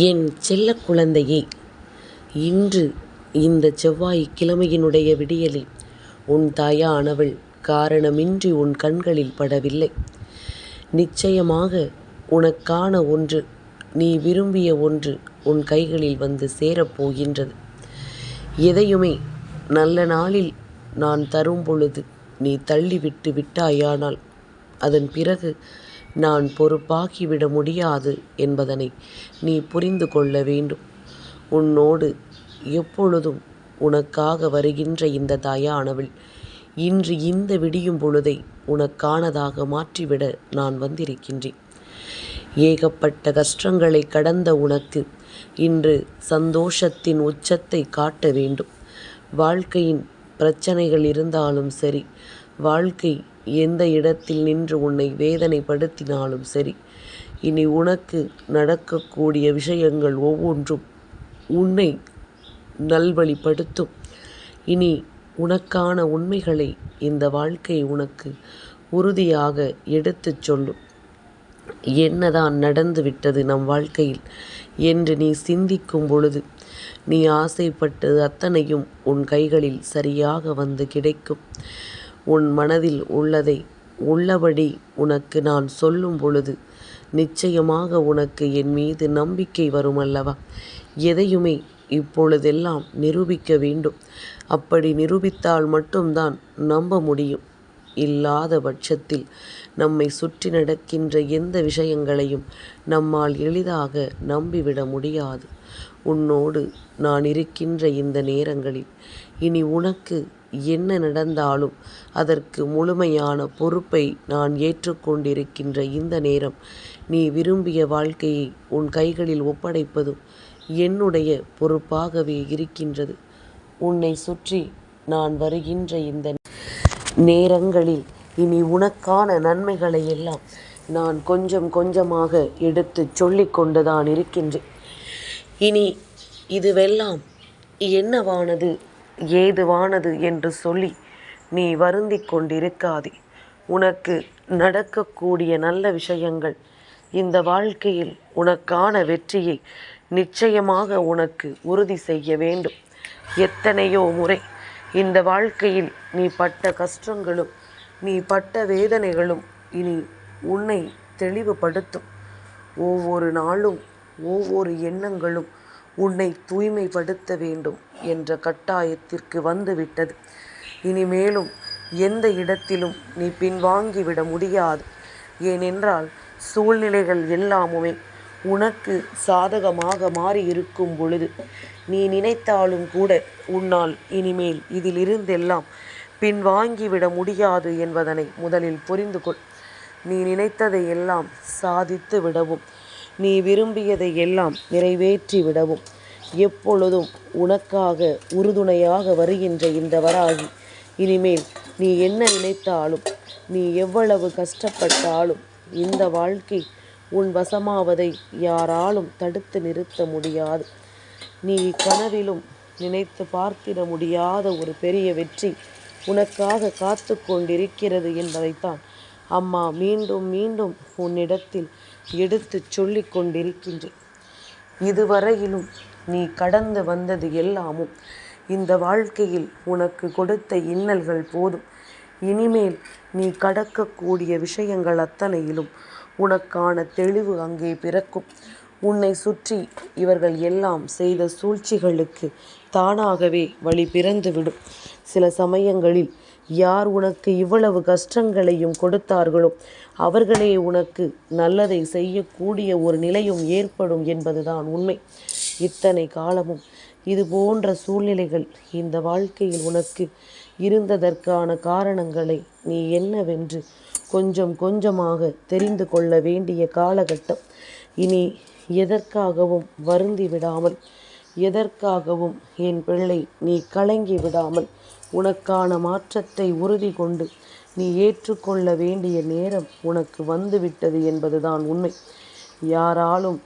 என் செல்ல குழந்தையே இன்று இந்த செவ்வாய் கிழமையினுடைய விடியலில் உன் தாயானவள் காரணமின்றி உன் கண்களில் படவில்லை. நிச்சயமாக உனக்கான ஒன்று நீ விரும்பிய ஒன்று உன் கைகளில் வந்து சேரப் போகின்றது. எதையுமே நல்ல நாளில் நான் தரும்பொழுது நீ தள்ளிவிட்டு விட்டாயானால் அதன் பிறகு நான் பொறுப்பாகிவிட முடியாது என்பதனை நீ புரிந்து கொள்ள வேண்டும். உன்னோடு எப்பொழுதும் உனக்காக வருகின்ற இந்த தயானவில் இன்று இந்த விடியும் பொழுதை உனக்கானதாக மாற்றிவிட நான் வந்திருக்கின்றேன். ஏகப்பட்ட கஷ்டங்களைக் கடந்த உனக்கு இன்று சந்தோஷத்தின் உச்சத்தை காட்ட வேண்டும். வாழ்க்கையின் பிரச்சனைகள் இருந்தாலும் சரி வாழ்க்கை எந்த இடத்தில் நின்று உன்னை வேதனைப்படுத்தினாலும் சரி இனி உனக்கு நடக்கக்கூடிய விஷயங்கள் ஒவ்வொன்றும் உன்னை நல்வழிப்படுத்தும். இனி உனக்கான உண்மைகளை இந்த வாழ்க்கை உனக்கு உறுதியாக எடுத்துச் சொல்லும். என்னதான் நடந்து விட்டது நம் வாழ்க்கையில் என்று நீ சிந்திக்கும் பொழுது நீ ஆசைப்பட்டது அத்தனையும் உன் கைகளில் சரியாக வந்து கிடைக்கும். உன் மனதில் உள்ளதை உள்ளபடி உனக்கு நான் சொல்லும் பொழுது நிச்சயமாக உனக்கு என் மீது நம்பிக்கை வரும் அல்லவா? எதையுமே இப்பொழுதெல்லாம் நிரூபிக்க வேண்டும். அப்படி நிரூபித்தால் மட்டும்தான் நம்ப முடியும். இல்லாத பட்சத்தில் நம்மை சுற்றி நடக்கின்ற எந்த விஷயங்களையும் நம்மால் எளிதாக நம்பிவிட முடியாது. உன்னோடு நான் இருக்கின்ற இந்த நேரங்களில் இனி உனக்கு என்ன நடந்தாலும் அதற்கு முழுமையான பொறுப்பை நான் ஏற்றுக்கொண்டிருக்கின்ற இந்த நேரம் நீ விரும்பிய வாழ்க்கையை உன் கைகளில் ஒப்படைப்பதும் என்னுடைய பொறுப்பாகவே இருக்கின்றது. உன்னை சுற்றி நான் வருகின்ற இந்த நேரங்களில் இனி உனக்கான நன்மைகளை எல்லாம் நான் கொஞ்சம் கொஞ்சமாக எடுத்துச் சொல்லி கொண்டுதான் இருக்கின்றேன். இனி இதுவெல்லாம் என்னவானது ஏதுவானது என்று சொல்லி நீ வருந்தி கொண்டிருக்காதே. உனக்கு நடக்கக்கூடிய நல்ல விஷயங்கள் இந்த வாழ்க்கையில் உனக்கான வெற்றியை நிச்சயமாக உனக்கு உறுதி செய்ய வேண்டும். எத்தனையோ முறை இந்த வாழ்க்கையில் நீ பட்ட கஷ்டங்களும் நீ பட்ட வேதனைகளும் இனி உன்னை தெளிவுபடுத்தும். ஒவ்வொரு நாளும் ஒவ்வொரு எண்ணங்களும் உன்னை தூய்மைப்படுத்த வேண்டும் என்ற கட்டாயத்திற்கு வந்துவிட்டது இனிமேலும் எந்த இடத்திலும் நீ பின்வாங்கிவிட முடியாது. ஏனென்றால் சூழ்நிலைகள் எல்லாமுமே உனக்கு சாதகமாக மாறியிருக்கும் பொழுது நீ நினைத்தாலும் கூட உன்னால் இனிமேல் இதிலிருந்தெல்லாம் பின்வாங்கிவிட முடியாது என்பதனை முதலில் புரிந்து கொள். நீ நினைத்ததை எல்லாம் சாதித்து விடவும் நீ விரும்பியதை எல்லாம் நிறைவேற்றி விடவும் எப்பொழுதும் உனக்காக உறுதுணையாக வருகின்ற இந்த வராகி இனிமேல் நீ என்ன நினைத்தாலும் நீ எவ்வளவு கஷ்டப்பட்டாலும் இந்த வாழ்க்கை உன் வசமாவதை யாராலும் தடுத்து நிறுத்த முடியாது. நீ கனவிலும் நினைத்து பார்த்திட முடியாத ஒரு பெரிய வெற்றி உனக்காக காத்து கொண்டிருக்கிறது என்பதைத்தான் அம்மா மீண்டும் மீண்டும் உன்னிடத்தில் எடுத்துச் சொல்லிக் கொண்டிருக்கின்றேன். இதுவரையிலும் நீ கடந்து வந்தது எல்லாமும் இந்த வாழ்க்கையில் உனக்கு கொடுத்த இன்னல்கள் போதும். இனிமேல் நீ கடக்கக்கூடிய விஷயங்கள் அத்தனையிலும் உனக்கான தெளிவு அங்கே பிறக்கும். உன்னை சுற்றி இவர்கள் எல்லாம் செய்த சூழ்ச்சிகளுக்கு தானாகவே வழி பிறந்துவிடும். சில சமயங்களில் யார் உனக்கு இவ்வளவு கஷ்டங்களையும் கொடுத்தார்களோ அவர்களே உனக்கு நல்லதை செய்யக்கூடிய ஒரு நிலையும் ஏற்படும் என்பதுதான் உண்மை. இத்தனை காலமும் இது போன்ற சூழ்நிலைகள் இந்த வாழ்க்கையில் உனக்கு இருந்ததற்கான காரணங்களை நீ என்னவென்று கொஞ்சம் கொஞ்சமாக தெரிந்து கொள்ள வேண்டிய காலகட்டம். இனி எதற்காகவும் வருந்தி விடாமல் எதற்காகவும் என் பிள்ளை நீ கலங்கி விடாமல் உனக்கான மாற்றத்தை உறுதி கொண்டு நீ ஏற்றுக்கொள்ள வேண்டிய நேரம் உனக்கு வந்துவிட்டது என்பதுதான் உண்மை. யாராலும்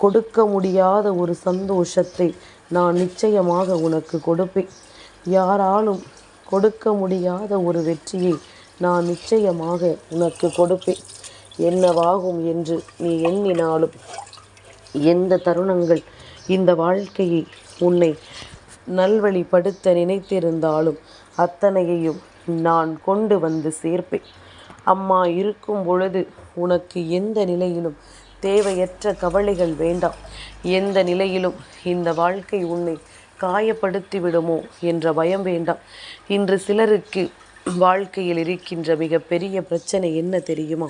கொடுக்க முடியாத ஒரு சந்தோஷத்தை நான் நிச்சயமாக உனக்கு கொடுப்பேன். யாராலும் கொடுக்க முடியாத ஒரு வெற்றியை நான் நிச்சயமாக உனக்கு கொடுப்பேன். என்னவாகும் என்று நீ எண்ணினாலும் எந்த தருணங்கள் இந்த வாழ்க்கையை உன்னை நல்வழிப்படுத்த நினைத்திருந்தாலும் அத்தனையையும் நான் கொண்டு வந்து சேர்ப்பேன். அம்மா இருக்கும் பொழுது உனக்கு எந்த நிலையிலும் தேவையற்ற கவலைகள் வேண்டாம். எந்த நிலையிலும் இந்த வாழ்க்கை உன்னை காயப்படுத்தி விடுமோ என்ற பயம் வேண்டாம். இன்று சிலருக்கு வாழ்க்கையில் இருக்கின்ற மிக பெரிய பிரச்சனை என்ன தெரியுமா?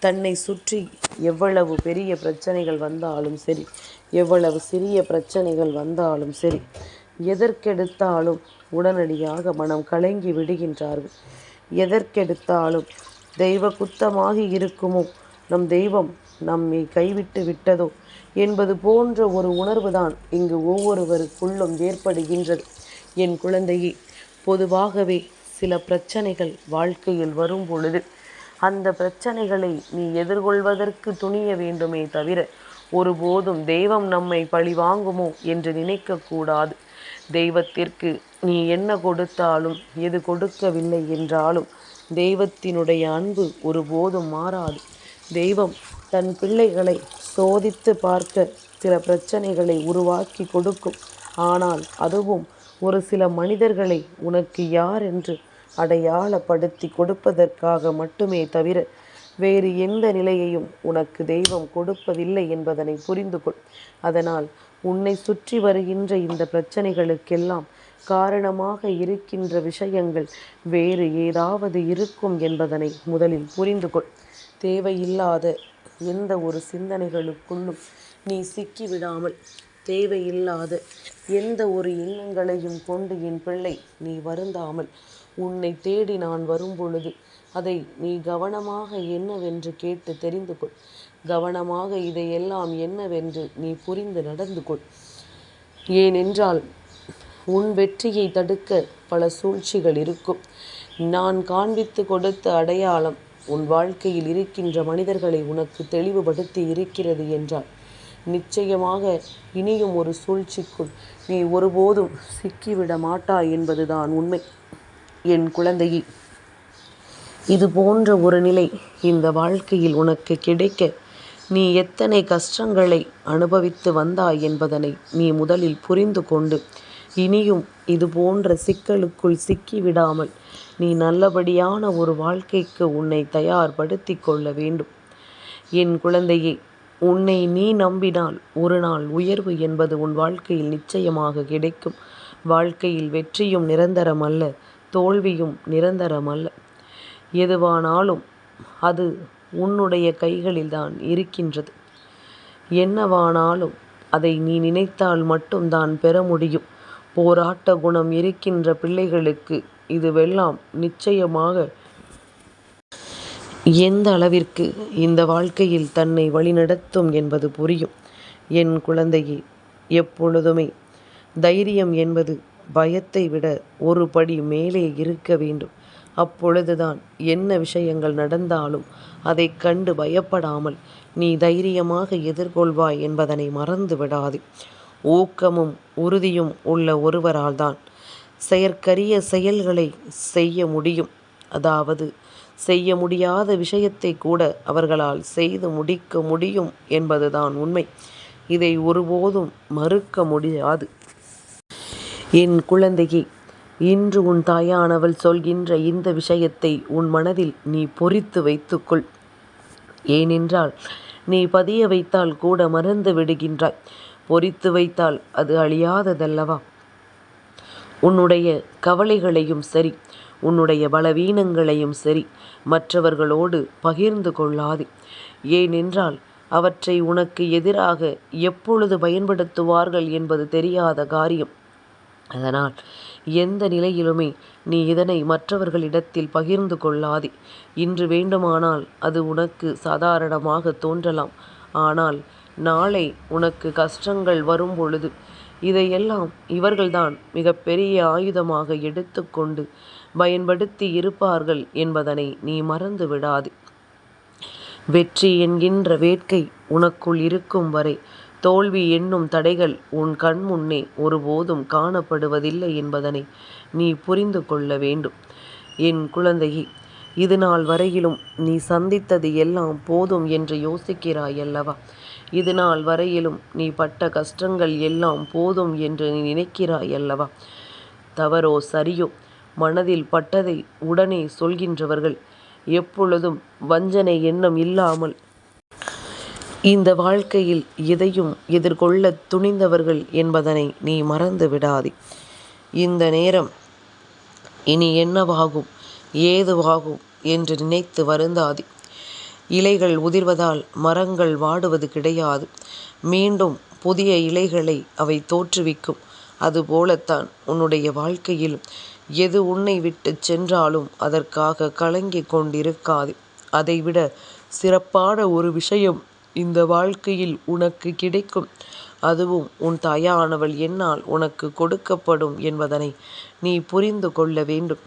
தன்னை சுற்றி எவ்வளவு பெரிய பிரச்சனைகள் வந்தாலும் சரி எவ்வளவு சிறிய பிரச்சனைகள் வந்தாலும் சரி எதற்கெடுத்தாலும் உடனடியாக மனம் கலங்கி விடுகின்றார்கள். எதற்கெடுத்தாலும் தெய்வ குத்தமாகி இருக்குமோ? நம் தெய்வம் நம்மை கைவிட்டு விட்டதோ? என்பது போன்ற ஒரு உணர்வுதான் இங்கு ஒவ்வொருவருக்குள்ளும் ஏற்படுகின்றது. என் குழந்தையே பொதுவாகவே சில பிரச்சனைகள் வாழ்க்கையில் வரும் பொழுது அந்த பிரச்சனைகளை நீ எதிர்கொள்வதற்கு துணிய வேண்டுமே தவிர ஒருபோதும் தெய்வம் நம்மை பழி வாங்குமோ என்று நினைக்கக்கூடாது தெய்வத்திற்கு நீ என்ன கொடுத்தாலும் எது கொடுக்கவில்லை என்றாலும் தெய்வத்தினுடைய அன்பு ஒருபோதும் மாறாது. தெய்வம் தன் பிள்ளைகளை சோதித்து பார்க்க சில பிரச்சனைகளை உருவாக்கி கொடுக்கும். ஆனால் அதுவும் ஒரு சில மனிதர்களை உனக்கு யார் என்று அடையாளப்படுத்தி கொடுப்பதற்காக மட்டுமே தவிர வேறு எந்த நிலையையும் உனக்கு தெய்வம் கொடுப்பதில்லை என்பதனை புரிந்து கொள் அதனால் உன்னை சுற்றி வருகின்ற இந்த பிரச்சனைகளுக்கெல்லாம் காரணமாக இருக்கின்ற விஷயங்கள் வேறு ஏதாவது இருக்கும் என்பதனை முதலில் புரிந்து கொள். தேவையில்லாத எந்த ஒரு சிந்தனைகளுக்குள்ளும் நீ சிக்கிவிடாமல் தேவையில்லாத எந்த ஒரு எண்ணங்களையும் கொண்டு என் பிள்ளை நீ வருந்தாமல் உன்னை தேடி நான் வரும்பொழுது அதை நீ கவனமாக என்னவென்று கேட்டு தெரிந்து கொள். கவனமாக இதையெல்லாம் என்னவென்று நீ புரிந்து நடந்து கொள் ஏனென்றால் உன் வெற்றியை தடுக்க பல சூழ்ச்சிகள் இருக்கும். நான் காண்பித்து கொடுத்த அடையாளம் உன் வாழ்க்கையில் இருக்கின்ற மனிதர்களை உனக்கு தெளிவுபடுத்தி இருக்கிறது என்றால் நிச்சயமாக இனியும் ஒரு சூழ்ச்சிக்குள் நீ ஒருபோதும் சிக்கிவிட மாட்டாய் என்பதுதான் உண்மை. என் குழந்தையே இது போன்ற ஒரு நிலை இந்த வாழ்க்கையில் உனக்கு கிடைக்க நீ எத்தனை கஷ்டங்களை அனுபவித்து வந்தாய் என்பதனை நீ முதலில் புரிந்து கொண்டு இனியும் இது போன்ற சிக்கலுக்குள் சிக்கிவிடாமல் நீ நல்லபடியான ஒரு வாழ்க்கைக்கு உன்னை தயார்படுத்தி கொள்ள வேண்டும். என் குழந்தையே உன்னை நீ நம்பினால் ஒரு நாள் உயர்வு என்பது உன் வாழ்க்கையில் நிச்சயமாக கிடைக்கும். வாழ்க்கையில் வெற்றியும் நிரந்தரம் அல்ல தோல்வியும் நிரந்தரம் அல்ல எதுவானாலும் அது உன்னுடைய கைகளில்தான் இருக்கின்றது. என்னவானாலும் அதை நீ நினைத்தால் மட்டும்தான் பெற முடியும். போராட்ட குணம் இருக்கின்ற பிள்ளைகளுக்கு இதுவெல்லாம் நிச்சயமாக எந்த அளவிற்கு இந்த வாழ்க்கையில் தன்னை வழிநடத்தும் என்பது புரியும். என் குழந்தையே எப்பொழுதுமே தைரியம் என்பது பயத்தை விட ஒரு படி மேலே இருக்க வேண்டும். அப்பொழுதுதான் என்ன விஷயங்கள் நடந்தாலும் அதை கண்டு பயப்படாமல் நீ தைரியமாக எதிர்கொள்வாய் என்பதனை மறந்து விடாது. ஊக்கமும் உறுதியும் உள்ள ஒருவரால் தான் செயற்கரிய செயல்களை செய்ய முடியும். அதாவது செய்ய முடியாத விஷயத்தை கூட அவர்களால் செய்து முடிக்க முடியும் என்பதுதான் உண்மை. இதை ஒருபோதும் மறுக்க முடியாது. என் குழந்தையை இன்று உன் தாயானவள் சொல்கின்ற இந்த விஷயத்தை உன் மனதில் நீ பொறித்து வைத்துக்கொள். ஏனென்றால் நீ பதிய வைத்தால் கூட மறந்து விடுகின்றாய். பொறித்து வைத்தால் அது அழியாததல்லவா? உன்னுடைய கவலைகளையும் சரி உன்னுடைய பலவீனங்களையும் சரி மற்றவர்களோடு பகிர்ந்து கொள்ளாது. ஏனென்றால் அவற்றை உனக்கு எதிராக எப்பொழுது பயன்படுத்துவார்கள் என்பது தெரியாத காரியம். அதனால் எந்த நிலையிலுமே நீ இதனை மற்றவர்களிடத்தில் பகிர்ந்து கொள்ளாதே. இன்று வேண்டுமானால் அது உனக்கு சாதாரணமாக தோன்றலாம். ஆனால் நாளை உனக்கு கஷ்டங்கள் வரும் பொழுது இதையெல்லாம் இவர்கள்தான் மிகப்பெரிய ஆயுதமாக எடுத்துக்கொண்டு பயன்படுத்தி இருப்பார்கள் என்பதனை நீ மறந்து விடாது. வெற்றி என்கின்ற வேட்கை உனக்குள் இருக்கும் வரை தோல்வி என்னும் தடைகள் உன் கண் முன்னே ஒருபோதும் காணப்படுவதில்லை என்பதனை நீ புரிந்து கொள்ள வேண்டும். என் குழந்தையே இது நாள் வரையிலும் நீ சந்தித்தது எல்லாம் போதும் என்று யோசிக்கிறாய் அல்லவா இது நாள் வரையிலும் நீ பட்ட கஷ்டங்கள் எல்லாம் போதும் என்று நீ நினைக்கிறாய் அல்லவா தவறோ சரியோ மனதில் பட்டதை உடனே சொல்கின்றவர்கள் எப்பொழுதும் வஞ்சனை எண்ணம் இல்லாமல் இந்த வாழ்க்கையில் எதையும் எதிர்கொள்ள துணிந்தவர்கள் என்பதனை நீ மறந்து விடாதே. இந்த நேரம் இனி என்னவாகும் ஏதுவாகும் என்று நினைத்து வருந்தாதே. இலைகள் உதிர்வதால் மரங்கள் வாடுவது கிடையாது. மீண்டும் புதிய இலைகளை அவை தோற்றுவிக்கும். அதுபோலத்தான் உன்னுடைய வாழ்க்கையிலும் எது உன்னை விட்டு சென்றாலும் அதற்காக கலங்கிக் கொண்டிருக்காது. அதைவிட சிறப்பான ஒரு விஷயம் இந்த வாழ்க்கையில் உனக்கு கிடைக்கும். அதுவும் உன் தாயானவள் என்னால் உனக்கு கொடுக்கப்படும் என்பதனை நீ புரிந்து கொள்ள வேண்டும்.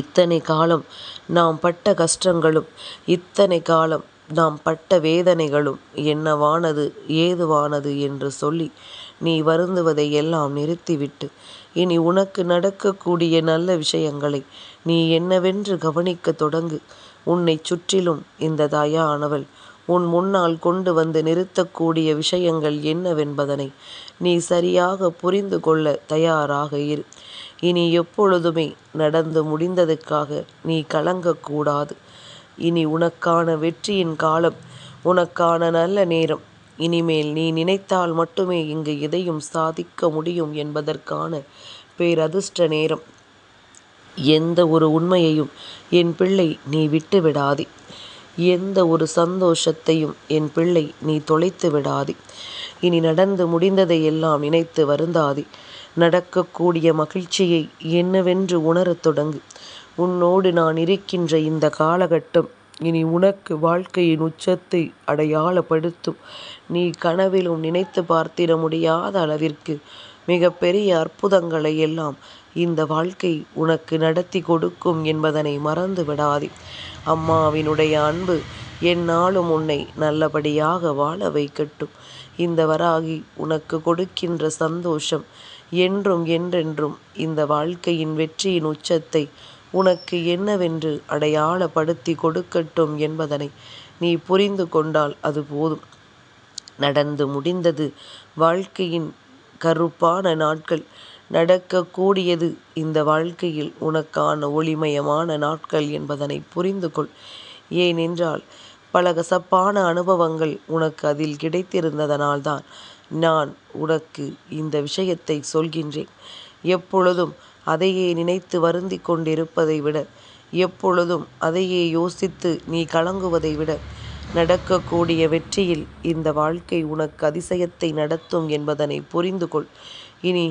இத்தனை காலம் நாம் பட்ட கஷ்டங்களும் இத்தனை காலம் நாம் பட்ட வேதனைகளும் என்னவானது ஏதுவானது என்று சொல்லி நீ வருந்துவதை எல்லாம் நிறுத்திவிட்டு இனி உனக்கு நடக்கக்கூடிய நல்ல விஷயங்களை நீ என்னவென்று கவனிக்க தொடங்கு. உன்னை சுற்றிலும் இந்த தாயானவள் உன் முன்னால் கொண்டு வந்து நிறுத்தக்கூடிய விஷயங்கள் என்னவென்பதனை நீ சரியாக புரிந்து கொள்ள தயாராக இரு. இனி எப்பொழுதுமே நடந்து முடிந்ததுக்காக நீ கலங்கக்கூடாது. இனி உனக்கான வெற்றியின் காலம் உனக்கான நல்ல நேரம். இனிமேல் நீ நினைத்தால் மட்டுமே இங்கு எதையும் சாதிக்க முடியும் என்பதற்கான பேரதிர்ஷ்ட நேரம். எந்த ஒரு உண்மையையும் என் பிள்ளை நீ விட்டுவிடாதே. எந்த ஒரு சந்தோஷத்தையும் என் பிள்ளை நீ தொலைத்து விடாதே. இனி நடந்து முடிந்ததை எல்லாம் நினைத்து வருந்தாதே. நடக்கக்கூடிய மகிழ்ச்சியை என்னவென்று உணரத் தொடங்கு. உன்னோடு நான் இருக்கின்ற இந்த காலகட்டம் இனி உனக்கு வாழ்க்கையின் உச்சத்தை அடையாளப்படுத்தும். நீ கனவிலும் நினைத்து பார்த்திட முடியாத அளவிற்கு மிகப்பெரிய அற்புதங்களை எல்லாம் இந்த வாழ்க்கை உனக்கு நடத்தி கொடுக்கும் என்பதனை மறந்து விடாதே. அம்மாவினுடைய அன்பு எந்நாளும் உன்னை நல்லபடியாக வாழ வைக்கட்டும். இந்த வராகி உனக்கு கொடுக்கின்ற சந்தோஷம் என்றும் என்றென்றும் இந்த வாழ்க்கையின் வெற்றியின் உச்சத்தை உனக்கு என்னவென்று அடையாளப்படுத்தி கொடுக்கட்டும் என்பதனை நீ புரிந்து கொண்டால் அது போதும். நடந்து முடிந்தது வாழ்க்கையின் கருப்பான நாட்கள். நடக்கக்கூடியது. இந்த வாழ்க்கையில் உனக்கான ஒளிமயமான நாட்கள் என்பதனை புரிந்து கொள் ஏனென்றால் பல கசப்பான அனுபவங்கள் உனக்கு அதில் கிடைத்திருந்ததனால்தான் நான் உனக்கு இந்த விஷயத்தை சொல்கின்றேன். எப்பொழுதும் அதையே நினைத்து வருந்தி கொண்டிருப்பதை விட எப்பொழுதும் அதையே யோசித்து நீ கலங்குவதை விட நடக்கக்கூடிய வெற்றியில் இந்த வாழ்க்கை உனக்கு அதிசயத்தை நடத்தும் என்பதனை புரிந்து கொள் இனி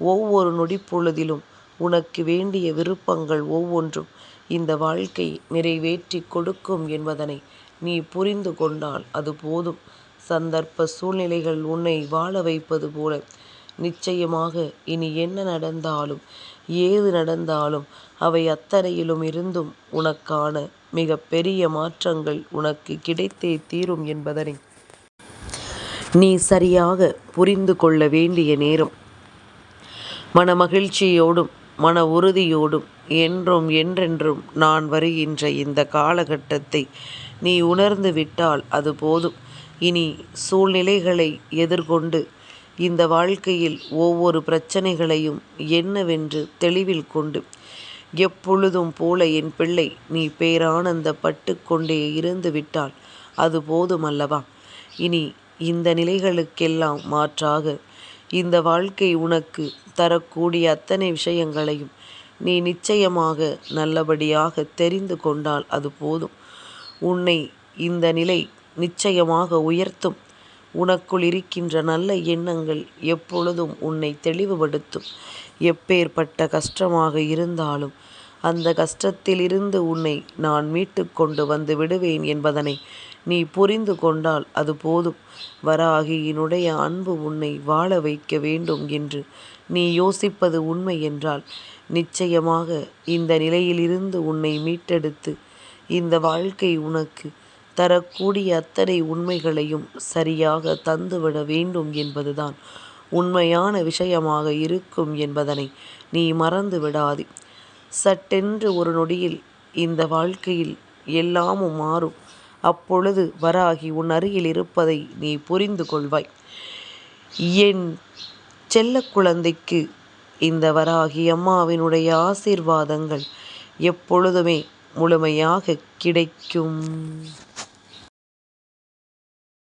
ஒவ்வொரு நொடிப்பொழுதிலும் உனக்கு வேண்டிய விருப்பங்கள் ஒவ்வொன்றும் இந்த வாழ்க்கை நிறைவேற்றி கொடுக்கும் என்பதனை நீ புரிந்து கொண்டால் அது போதும். சந்தர்ப்ப சூழ்நிலைகள் உன்னை வாழ வைப்பது போல. நிச்சயமாக இனி என்ன நடந்தாலும் ஏது நடந்தாலும் அவை அத்தனையிலும் இருந்தும் உனக்கான மிக பெரிய மாற்றங்கள் உனக்கு கிடைத்தே தீரும் என்பதனை நீ சரியாக புரிந்து கொள்ள வேண்டிய நேரம். மன மகிழ்ச்சியோடும் மன உறுதியோடும் என்றும் என்றென்றும் நான் வருகின்ற இந்த காலகட்டத்தை நீ உணர்ந்து விட்டால் அது போதும். இனி சூழ்நிலைகளை எதிர்கொண்டு இந்த வாழ்க்கையில் ஒவ்வொரு பிரச்சனைகளையும் என்னவென்று தெளிவில் கொண்டு எப்பொழுதும் போல என் பிள்ளை நீ பேரானந்தப்பட்டு கொண்டே இருந்து விட்டால் அது போதும் அல்லவா இனி இந்த நிலைகளுக்கெல்லாம் மாற்றாக இந்த வாழ்க்கை உனக்கு தரக்கூடிய அத்தனை விஷயங்களையும் நீ நிச்சயமாக நல்லபடியாக தெரிந்து கொண்டால் அது போதும். உன்னை இந்த நிலை நிச்சயமாக உயர்த்தும். உனக்குள் இருக்கின்ற நல்ல எண்ணங்கள் எப்பொழுதும் உன்னை தெளிவுபடுத்தும். எப்பேற்பட்ட கஷ்டமாக இருந்தாலும் அந்த கஷ்டத்திலிருந்து உன்னை நான் மீட்டு கொண்டு வந்து விடுவேன் என்பதனை நீ புரிந்து கொண்டால் அது போதும். வராகியினுடைய அன்பு உன்னை வாழ வைக்க வேண்டும் என்று நீ யோசிப்பது உண்மை என்றால் நிச்சயமாக இந்த நிலையிலிருந்து உன்னை மீட்டெடுத்து இந்த வாழ்க்கை உனக்கு தரக்கூடிய அத்தனை உண்மைகளையும் சரியாக தந்துவிட வேண்டும் என்பதுதான் உண்மையான விஷயமாக இருக்கும் என்பதனை நீ மறந்து விடாதே. சட்டென்று ஒரு நொடியில் இந்த வாழ்க்கையில் எல்லாமும் மாறும். அப்பொழுது வராகி உன் அருகில் இருப்பதை நீ புரிந்து கொள்வாய். என் செல்லக் குழந்தைக்கு இந்த வராகி அம்மாவினுடைய ஆசீர்வாதங்கள் எப்பொழுதுமே முழுமையாக கிடைக்கும்.